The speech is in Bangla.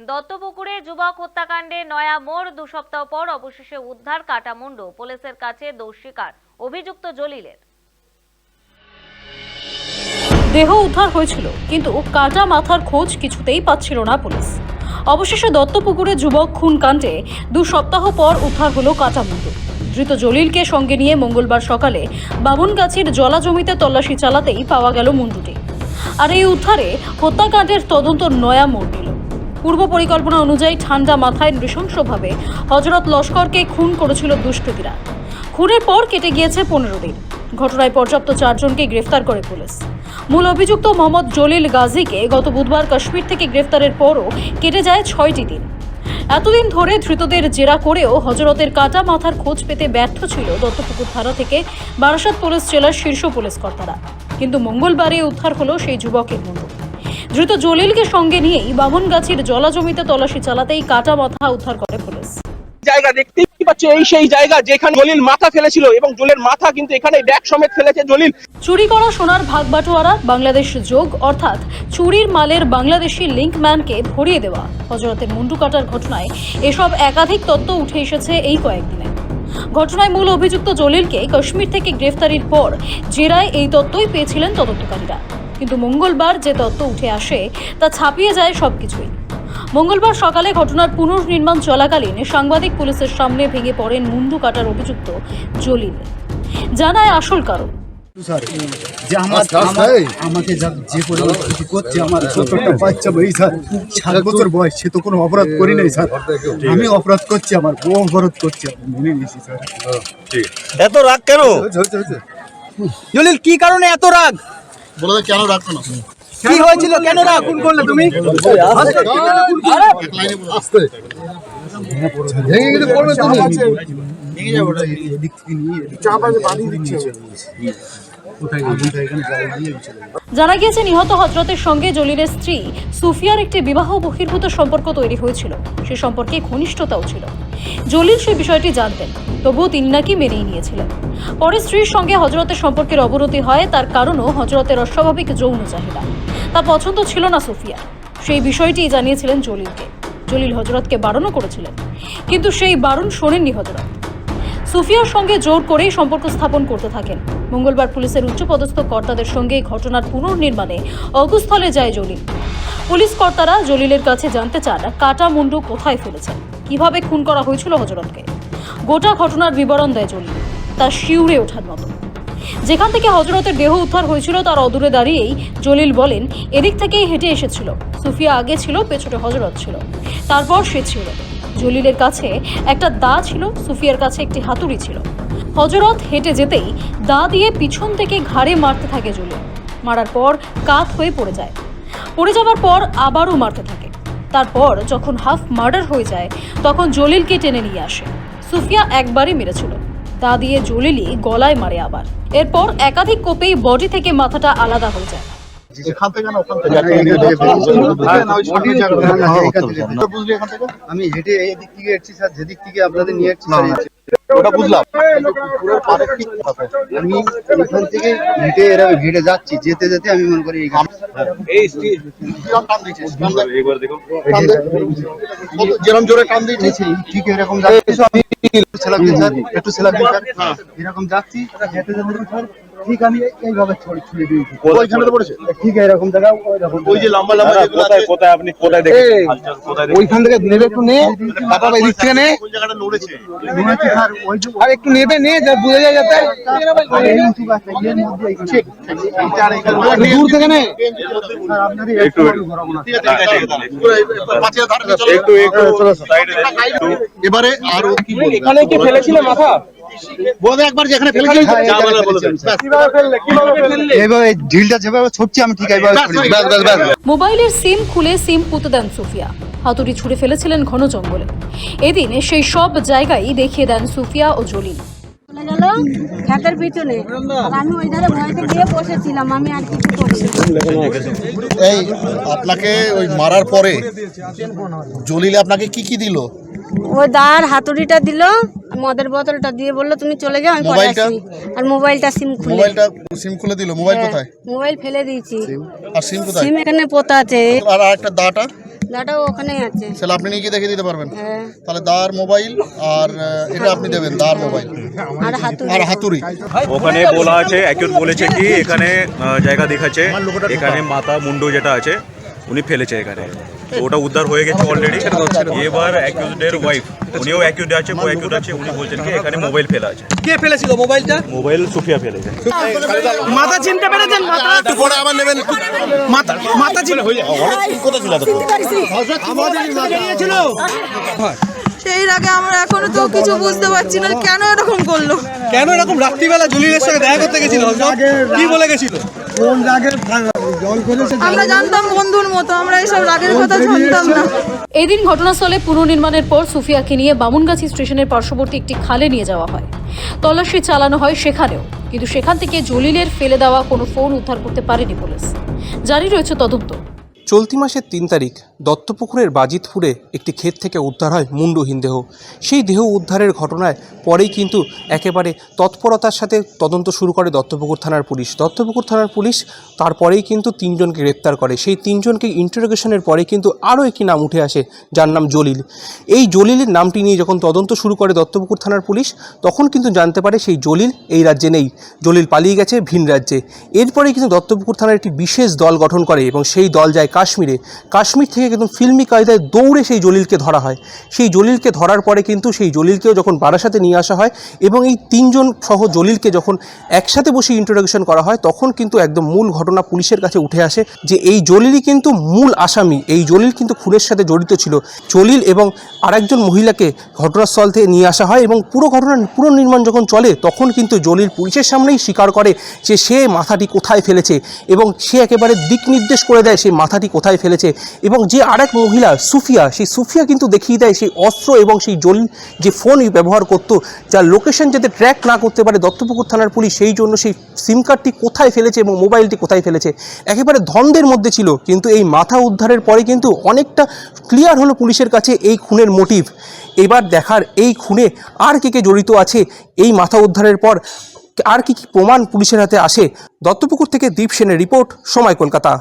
দত্তপুকুরে যুবক হত্যাকাণ্ডে নয়া মোড় দু সপ্তাহ পর অবশেষে উদ্ধার কাটামুন্ডু। পুলিশের কাছে দোষ স্বীকার। অভিযুক্ত জলিলের। দেহ উদ্ধার হয়েছিল, কিন্তু কাটা মাথার খোঁজ কিছুতেই পাচ্ছিল না পুলিশ। অবশেষে দত্তপুকুরে যুবক খুন কাণ্ডে দু সপ্তাহ পর উদ্ধার হলো কাটা মুন্ডু ধৃত জলিলকে সঙ্গে নিয়ে মঙ্গলবার সকালে বামুনগাছির জলা জমিতে তল্লাশি চালাতেই পাওয়া গেল মুন্ডুটি। আর এই উদ্ধারে হত্যাকাণ্ডের তদন্ত নয়া মোড় পূর্ব পরিকল্পনা অনুযায়ী ঠান্ডা মাথায় নৃশংসভাবে হজরত লস্করকে খুন করেছিল দুষ্কৃতীরা। খুনের পর কেটে গিয়েছে পনেরো দিন। ঘটনায় পর্যাপ্ত চারজনকে গ্রেফতার করে পুলিশ। মূল অভিযুক্ত মোহাম্মদ জলিল গাজীকে গত বুধবার কাশ্মীর থেকে গ্রেফতারের পরও কেটে যায় ছয়টি দিন। এতদিন ধরে ধৃতদের জেরা করেও হজরতের কাটা মাথার খোঁজ পেতে ব্যর্থ ছিল দত্তপুকুর থানা থেকে বারাসাত পুলিশ জেলার শীর্ষ পুলিশ কর্তারা। কিন্তু মঙ্গলবারে উদ্ধার হলো সেই যুবকের মুন্ডু ধৃত জলিলকে সঙ্গে নিয়েই বামনগাছির জলা জমিতে তল্লাশি চালাতেই কাটা মাথা উদ্ধার করে পুলিশ। জায়গা দেখতেই পাচ্ছ? এই সেই জায়গা যেখানে জলিল মাথা ফেলেছিল এবং জলিল মাথা কিন্তু এখানে ব্যাগ সমেত ফেলেছে জলিল। চুরি করা সোনার ভাগ বাটোয়ারা বাংলাদেশ যোগ অর্থাৎ চুরির মালের বাংলাদেশি লিঙ্কম্যানকে ধরিয়ে দেওয়া। হজরতের মুন্ডু কাটার ঘটনায় এসব একাধিক তত্ত্ব উঠে এসেছে এই কয়েকদিনে। ঘটনায় মূল অভিযুক্ত জলিলকে কাশ্মীর থেকে গ্রেফতারির পর জেরায় এই তত্ত্বই পেয়েছিলেন তদন্তকারীরা। কিন্তু মঙ্গলবার যে তত্ত্ব উঠে আসে তা ছাপিয়ে যায় সবকিছুই। মঙ্গলবার সকালে ঘটনার পুনর্নির্মাণ চলাকালীন সাংবাদিক পুলিশের সামনে ভেঙে পড়েন মুন্ডু কাটার অভিযুক্ত জলিল। জানায় আসল কারণ। স্যার যে আমার আস্তে আস্তে। আমার- আমাকে যে পরিমাণ ক্ষতি করছে আমার ছোট্ট বাচ্চা ভাই স্যার সাত বছর বয়স সে তো কোনো অপরাধ করি নাই স্যার। আমি অপরাধ করছি আমার বউ অপরাধ করছে মেনে নিয়েছি স্যার। এত রাগ কেন। জলিল কি কারণে এত রাগ? বলে কেন রাখতো না? কি হয়েছিল? কেন খুন করলে তুমি? ভেঙে এদিক থেকে নিয়ে চাপ আছে বাড়ি দিচ্ছে। জানা গিয়েছে নিহত হজরতের সঙ্গে জলিলের স্ত্রী সুফিয়ার একটি বিবাহ বহির্ভূত সম্পর্ক তৈরি হয়েছিল। সে সম্পর্কে ঘনিষ্ঠতাও ছিল। জলিল সেই বিষয়টি জানতেন, তবুও তিনি নাকি মেনেই নিয়েছিলেন। পরে স্ত্রীর সঙ্গে হজরতের সম্পর্কের অবনতি হয়, তার কারণও হজরতের অস্বাভাবিক যৌন চাহিদা। তা পছন্দ ছিল না সুফিয়া সেই বিষয়টি জানিয়েছিলেন জলিলকে। জলিল হজরতকে বারণও করেছিলেন, কিন্তু সেই বারণ শোনেননি হজরত। সুফিয়ার সঙ্গে জোর করেই সম্পর্ক স্থাপন করতে থাকেন। মঙ্গলবার পুলিশের উচ্চপদস্থ কর্তাদের সঙ্গে ঘটনার পুনর্নির্মাণে অগুস্থলে যায় জলিল। পুলিশ কর্তারা জলিলের কাছে জানতে চান, কাটা মুন্ডু কোথায় ফেলেছেন। কীভাবে খুন করা হয়েছিল হজরতকে? গোটা ঘটনার বিবরণ দেয় জলিল। তা শিউরে ওঠার মতো। যেখান থেকে হজরতের দেহ উদ্ধার হয়েছিল, তার অদূরে দাঁড়িয়েই জলিল বলেন, এদিক থেকেই হেঁটে এসেছিল। সুফিয়া আগে ছিল, পেছনে হজরত ছিল। তারপর সে ছিল। জলিলের কাছে একটা দা ছিল, সুফিয়ার কাছে একটি হাতুড়ি ছিল। হজরত হেঁটে যেতেই দা দিয়ে পিছন থেকে ঘাড়ে মারতে থাকে জলিল। মারার পর কাত হয়ে পড়ে যায়। পড়ে যাওয়ার পর আবারও মারতে থাকে। তারপর যখন হাফ মার্ডার হয়ে যায় তখন জলিলকে টেনে নিয়ে আসে। সুফিয়া একবারই মেরেছিল। তা দিয়ে জলিলই গলায় মারে আবার। এরপর একাধিক কোপেই বডি থেকে মাথাটা আলাদা হয়ে যায়। এখান থেকে না ওখান থেকে? হ্যাঁ, আমি হেঁটে এদিক থেকে এসেছি স্যার। যেদিক থেকে আপনাদের নিয়ে এসেছি ওটা বুঝলাম। পুকুরের পাড়ে ঠিক। আমি এখান থেকে হেঁটে হেঁটে যাচ্ছি যেতে যেতে আমি মনে করি এই। কত- যেরম জোরে টান দিয়েছি ঠিক এরকম যাচ্ছি। একটু সেলাম সেলাম এরকম যাচ্ছি হেঁটে যেতে স্যার ঠিক আমি এইভাবে ছুড়ে দিয়েছি। ওইখানে তো পড়েছে। ঠিক এরকম জায়গা ওই ওই যে লম্বা লম্বা যেগুলো আছে, ওইখান থেকে নেবে একটু নে বাবা এদিক থেকে নে। কোন জায়গাটা নড়েছে? হচ্ছে স্যার ওই যে আর একটু নেবে নে যা বুঝে যায় যাতে। একটু দূর থেকে নে। একটু একটু একটু। এবারে আর ও কি বলবে এখানে কি ফেলেছিল মাথা? একবার যেখানে এইভাবে ঢিলটা যেভাবে ছুটছি আমি ঠিক এইভাবে। মোবাইলের সিম খুলে সিম পুঁতে দেন সুফিয়া। হাতুড়ি ছুঁড়ে ফেলেছিলেন ঘন জঙ্গলে। এদিন সেই সব জায়গায় দেখিয়ে দেন সুফিয়া ও জলিল। চলে গেল খেতের পিছনে। আর আমি ওই ধারে ভয়তে গিয়ে বসেছিলাম আমি আর কিছু এই আপনাকে ওই মারার পরে জলিলে আপনাকে কি কি দিল? ওই দার হাতুড়িটা দিল মদের বোতলটা দিয়ে বলল তুমি চলে যাও আমি পরে মোবাইলটা? আসি আর মোবাইলটা সিম খুলে মোবাইলটা সিম খুলে দিল মোবাইল হ্যাঁ, কোথায়? মোবাইল ফেলে দিয়েছি। আর সিম কোথায়? সিম এখানে পোতা আছে। আর আরেকটা দাটা? দাদাও ওখানেই আছে। তাহলে আপনি নিয়ে গিয়ে দেখে দিতে পারবেন। হ্যাঁ। তাহলে দার মোবাইল আর আহ, এটা আপনি দেবেন দার মোবাইল। আর হাতুড়ি। আর হাতুড়ি। ওখানে বলা আছে একজন বলেছে কি এখানে আহ, জায়গা দেখাচ্ছে। এখানে মাথা মুন্ডু যেটা আছে উনি ফেলেছে এখানে। তো ওটা উদ্ধার হয়ে গেছে অলরেডি এবার অ্যাকিউজডের ওয়াইফ উনিও অ্যাকিউড আছে ও অ্যাকিউড আছে উনি বলছেন কি এখানে মোবাইল ফেলা আছে। কে ফেলেছিল মোবাইলটা মোবাইল সুফিয়া ফেলেছে। মাথা চিনতে পেরেছেন? মাথা আবার নেবেন। মাথা মাথা চিন সেই আগে আমরা এখনও তো কিছু বুঝতে পারছি না কেন এরকম করল? কেন এরকম রাত্রিবেলা জলিলের সঙ্গে দেখা করতে গেছিল? কি বলে গেছিল? কোন রাগে জল করেছে? আমরা জানতাম বন্ধুর মতো আমরা এইসব রাগের কথা জানতাম না। এদিন ঘটনাস্থলে পুনর্নির্মাণের পর সুফিয়াকে নিয়ে বামুনগাছি স্টেশনের পার্শ্ববর্তী একটি খালে নিয়ে যাওয়া হয়। তল্লাশি চালানো হয় সেখানেও কিন্তু সেখান থেকে জলিলের ফেলে দেওয়া কোনো ফোন উদ্ধার করতে পারেনি পুলিশ। জারি রয়েছে তদন্ত। চলতি মাসের তিন তারিখ দত্তপুকুরের বাজিতপুরে একটি ক্ষেত থেকে উদ্ধার হয় মুন্ডহীন দেহ সেই দেহ উদ্ধারের ঘটনায় পরেই কিন্তু একেবারে তৎপরতার সাথে তদন্ত শুরু করে দত্তপুকুর থানার পুলিশ। দত্তপুকুর থানার পুলিশ তারপরেই কিন্তু তিনজনকে গ্রেপ্তার করে। সেই তিনজনকে ইন্টারোগেশনের পরে কিন্তু আরও একটি নাম উঠে আসে, যার নাম জলিল। এই জলিলের নামটি নিয়ে যখন তদন্ত শুরু করে দত্তপুকুর থানার পুলিশ, তখন কিন্তু জানতে পারে সেই জলিল এই রাজ্যে নেই। জলিল পালিয়ে গেছে ভিন রাজ্যে। এরপরে কিন্তু দত্তপুকুর থানার একটি বিশেষ দল গঠন করে এবং সেই দল যায় কাশ্মীরে। কাশ্মীর থেকে কিন্তু ফিল্মি কায়দায় দৌড়ে সেই জলিলকে ধরা হয়। সেই জলিলকে ধরার পরে কিন্তু সেই জলিলকেও যখন বারাসাতে নিয়ে আসা হয় এবং এই তিনজন সহ জলিলকে যখন একসাথে বসে ইন্ট্রোডাকশন করা হয়, তখন কিন্তু একদম মূল ঘটনা পুলিশের কাছে উঠে আসে যে এই জলিলই কিন্তু মূল আসামি। এই জলিল কিন্তু খুনের সাথে জড়িত ছিল। জলিল এবং আরেকজন মহিলাকে ঘটনাস্থল থেকে নিয়ে আসা হয় এবং পুরো ঘটনার পুনর্নির্মাণ যখন চলে, তখন কিন্তু জলিল পুলিশের সামনেই স্বীকার করে যে সে মাথাটি কোথায় ফেলেছে এবং সে একেবারে দিক নির্দেশ করে দেয় সেই মাথাটি কোথায় ফেলেছে এবং যে আরেক মহিলা, সুফিয়া, সেই সুফিয়া কিন্তু দেখিয়ে দেয় সেই অস্ত্র এবং সেই জলিল যে ফোন ব্যবহার করত, যার লোকেশন যাতে ট্র্যাক না করতে পারে দত্তপুকুর থানার পুলিশ, সেই জন্য সেই সিম কার্ডটি কোথায় ফেলেছে এবং মোবাইলটি কোথায় ফেলেছে, একেবারে ধন্দের মধ্যে ছিল, কিন্তু এই মাথা উদ্ধারের পরে কিন্তু অনেকটা ক্লিয়ার হলো পুলিশের কাছে এই খুনের মোটিভ এবার দেখার এই খুনে আর কে কে জড়িত আছে, এই মাথা উদ্ধারের পর আর কি কি প্রমাণ পুলিশের হাতে আসে, দত্তপুকুর থেকে দীপ সেনের রিপোর্ট, সময় কলকাতা।